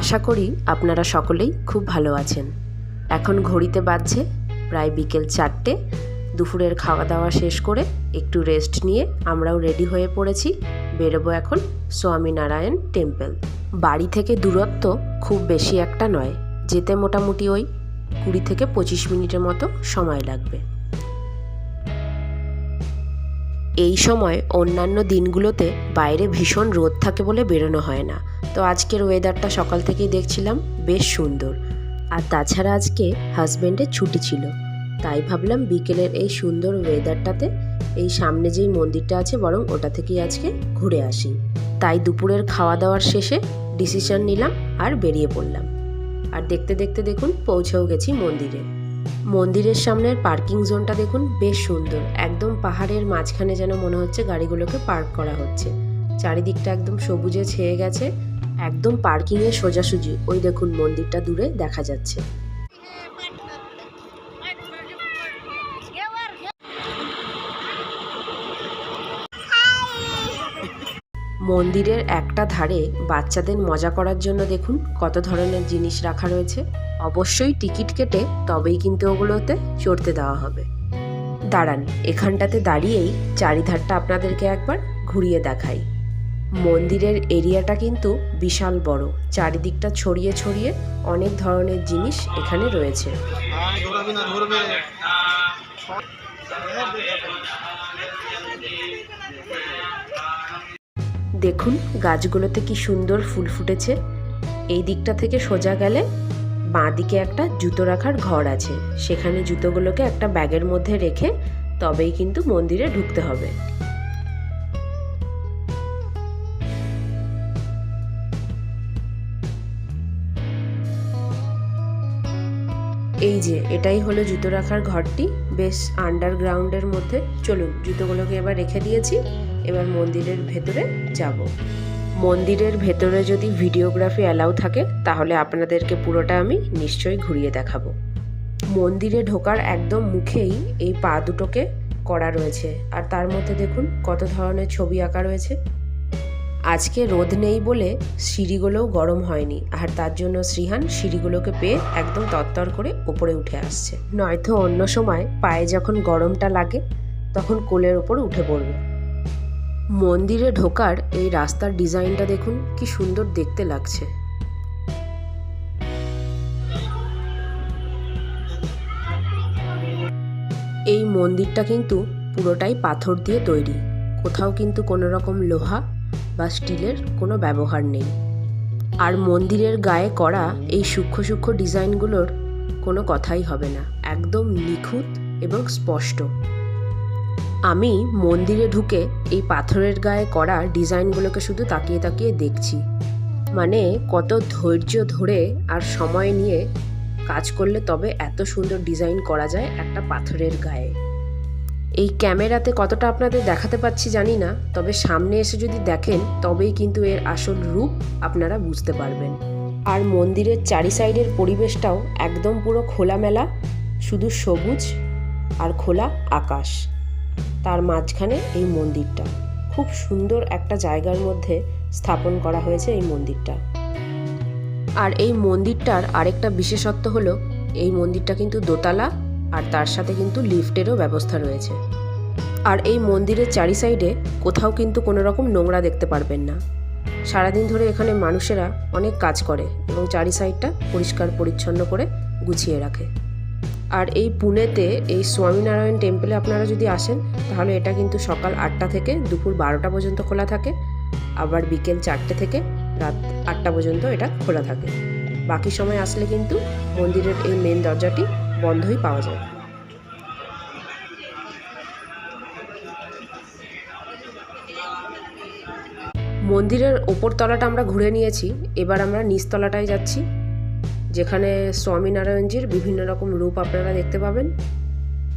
আশা করি আপনারা সকলেই খুব ভালো আছেন। এখন ঘড়িতে বাজছে প্রায় বিকেল চারটে। দুপুরের খাওয়া দাওয়া শেষ করে একটু রেস্ট নিয়ে আমরাও রেডি হয়ে পড়েছি। বেরোবো এখন স্বামীনারায়ণ টেম্পল বাড়ি থেকে দূরত্ব খুব বেশি একটা নয়। যেতে মোটামুটি ওই কুড়ি থেকে পঁচিশ মিনিটের মতো সময় লাগবে। এই সময় অন্যান্য দিনগুলোতে বাইরে ভীষণ রোদ থাকে বলে বেরোনো হয় না। তো আজকের ওয়েদারটা সকাল থেকেই দেখছিলাম বেশ সুন্দর। আর তাছাড়া আজকে হাজব্যান্ডের ছুটি ছিল। তাই ভাবলাম বিকেলের এই সুন্দর ওয়েদারটাতে এই সামনে যেই মন্দিরটা আছে বরং ওটা থেকেই আজকে ঘুরে আসি। তাই দুপুরের খাওয়া দাওয়ার শেষে ডিসিশন নিলাম আর বেরিয়ে পড়লাম। আর দেখতে দেখতে দেখুন পৌঁছেও গেছি মন্দিরে। মন্দিরের সামনের পার্কিং জোনটা দেখুন বেশ সুন্দর। একদম পাহাড়ের মাঝখানে যেন মনে হচ্ছে গাড়িগুলোকে পার্ক করা হচ্ছে। চারিদিকটা একদম সবুজে ছেয়ে গেছে। একদম পার্কিংয়ের সোজাসুজি। ওই দেখুন, মন্দিরটা দূরে দেখা যাচ্ছে। মন্দিরের একটা ধারে বাচ্চাদের মজা করার জন্য দেখুন, কত ধরনের জিনিস রাখা রয়েছে। অবশ্যই টিকিট কেটে তবেই কিন্তু ওগুলোতে চড়তে দেওয়া হবে। দাঁড়ান, এখানটাতে দাঁড়িয়েই চারিধারটা আপনাদেরকে একবার ঘুরিয়ে দেখাই। মন্দিরের এরিয়াটা কিন্তু বিশাল বড়। চারিদিকটা ছড়িয়ে ছড়িয়ে অনেক ধরনের জিনিস এখানে রয়েছে। দেখুন, গাছগুলোতে কি সুন্দর ফুল ফুটেছে। এই দিকটা থেকে সোজা গেলে বাঁ দিকে একটা জুতো রাখার ঘর আছে। সেখানে জুতোগুলোকে একটা ব্যাগের মধ্যে রেখে তবেই কিন্তু মন্দিরে ঢুকতে হবে। এই যে, এটাই হলো জুতো রাখার ঘরটি। বেশ আন্ডারগ্রাউন্ডের মধ্যে। চলুন, জুতোগুলোকে এবার রেখে দিয়েছি। এবার মন্দিরের ভেতরে যাব। মন্দিরের ভেতরে যদি ভিডিওগ্রাফি অ্যালাউ থাকে, তাহলে আপনাদেরকে পুরোটা আমি নিশ্চয়ই ঘুরিয়ে দেখাবো। মন্দিরে ঢোকার একদম মুখেই এই পা দুটোকে করা রয়েছে। আর তার মধ্যে দেখুন, কত ধরনের ছবি আঁকা রয়েছে। আজকে রোদ নেই বলে সিঁড়িগুলোও গরম হয়নি। আর তার জন্য শ্রীহান সিঁড়িগুলোকে পেয়ে একদম তত্তর করে ওপরে উঠে আসছে। নয়তো অন্য সময় পায়ে যখন গরমটা লাগে, তখন কোলের ওপর উঠে পড়বে। মন্দিরে ঢোকার এই রাস্তার ডিজাইনটা দেখুন, কি সুন্দর দেখতে লাগছে। এই মন্দিরটা কিন্তু পুরোটাই পাথর দিয়ে তৈরি। কোথাও কিন্তু কোনো রকম লোহা বা স্টিলের কোনো ব্যবহার নেই। আর মন্দিরের গায়ে করা এই সূক্ষ্ম সূক্ষ্ম ডিজাইনগুলোর কোনো কথাই হবে না। একদম নিখুঁত এবং স্পষ্ট। আমি মন্দিরে ঢুকে এই পাথরের গায়ে করা ডিজাইনগুলোকে শুধু তাকিয়ে তাকিয়ে দেখছি। মানে কত ধৈর্য ধরে আর সময় নিয়ে কাজ করলে তবে এত সুন্দর ডিজাইন করা যায় একটা পাথরের গায়ে। এই ক্যামেরাতে কতটা আপনাদের দেখাতে পাচ্ছি জানি না, তবে সামনে এসে যদি দেখেন, তবেই কিন্তু এর আসল রূপ আপনারা বুঝতে পারবেন। আর মন্দিরের চারি সাইডের পরিবেশটাও একদম পুরো খোলামেলা, শুধু সবুজ আর খোলা আকাশ। তার মাঝখানে এই মন্দিরটা। খুব সুন্দর একটা জায়গার মধ্যে স্থাপন করা হয়েছে এই মন্দিরটা। আর এই মন্দিরটার আরেকটা বিশেষত্ব হলো, এই মন্দিরটা কিন্তু দোতলা আর তার সাথে কিন্তু লিফটেরও ব্যবস্থা রয়েছে। আর এই মন্দিরের চারি সাইডে কোথাও কিন্তু কোনো রকম নোংরা দেখতে পারবেন না। সারাদিন ধরে এখানে মানুষেরা অনেক কাজ করে এবং চারি সাইডটা পরিষ্কার পরিচ্ছন্ন করে গুছিয়ে রাখে। আর এই পুনেতে এই স্বামীনারায়ণ টেম্পলে আপনারা যদি আসেন, তাহলে এটা কিন্তু সকাল আটটা থেকে দুপুর বারোটা পর্যন্ত খোলা থাকে। আবার বিকেল চারটে থেকে রাত আটটা পর্যন্ত এটা খোলা থাকে। বাকি সময় আসলে কিন্তু মন্দিরের এই মেন দরজাটি বন্ধই পাওয়া যায়। মন্দিরের ওপর তলাটা আমরা ঘুরে নিয়েছি। এবার আমরা নিচতলাটায় যাচ্ছি, যেখানে স্বামীনারায়ণজির বিভিন্ন রকম রূপ আপনারা দেখতে পাবেন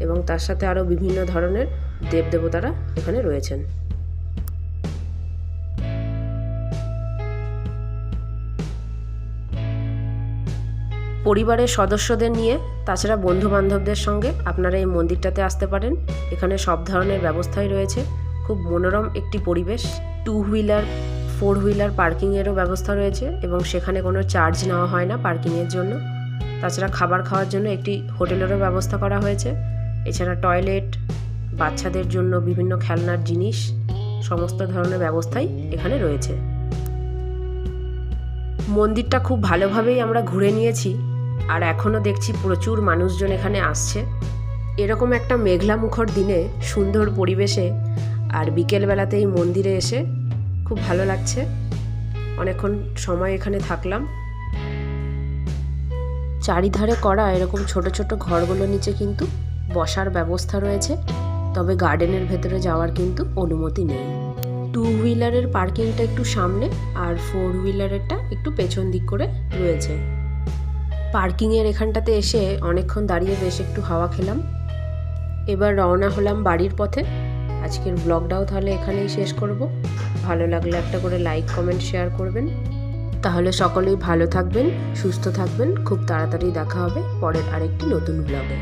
এবং তার সাথে আরও বিভিন্ন ধরনের দেবদেবতারা এখানে রয়েছেন। পরিবারের সদস্যদের নিয়ে, তাছাড়া বন্ধু বান্ধবদের সঙ্গে আপনারা এই মন্দিরটাতে আসতে পারেন। এখানে সব ধরনের ব্যবস্থাই রয়েছে। খুব মনোরম একটি পরিবেশ। টু হুইলার ফোর হুইলার পার্কিংয়েরও ব্যবস্থা রয়েছে এবং সেখানে কোনো চার্জ নেওয়া হয় না পার্কিংয়ের জন্য। তাছাড়া খাবার খাওয়ার জন্য একটি হোটেলেরও ব্যবস্থা করা হয়েছে। এছাড়া টয়লেট বাচ্চাদের জন্য বিভিন্ন খেলনার জিনিস, সমস্ত ধরনের ব্যবস্থাই এখানে রয়েছে। মন্দিরটা খুব ভালোভাবেই আমরা ঘুরে নিয়েছি আর এখনও দেখছি প্রচুর মানুষজন এখানে আসছে। এরকম একটা মেঘলা মুখর দিনে সুন্দর পরিবেশে আর বিকেলবেলাতে এই মন্দিরে এসে খুব ভালো লাগছে। অনেকক্ষণ সময় এখানে থাকলাম। চারিধারে করা এরকম ছোট ছোট ঘরগুলো নিচে কিন্তু বসার ব্যবস্থা রয়েছে। তবে গার্ডেনের ভেতরে যাওয়ার কিন্তু অনুমতি নেই। টু হুইলারের পার্কিংটা একটু সামনে আর ফোর হুইলারেরটা একটু পেছন দিক করে রয়েছে। পার্কিংয়ের এখানটাতে এসে অনেকক্ষণ দাঁড়িয়ে বেশ একটু হাওয়া খেলাম। এবার রওনা হলাম বাড়ির পথে। আজকের ব্লগটাও তাহলে এখানেই শেষ করব। ভালো লাগলে একটা করে লাইক কমেন্ট শেয়ার করবেন। তাহলে সকলেই ভালো থাকবেন, সুস্থ থাকবেন। খুব তাড়াতাড়ি দেখা হবে পরের আরেকটি নতুন ব্লগে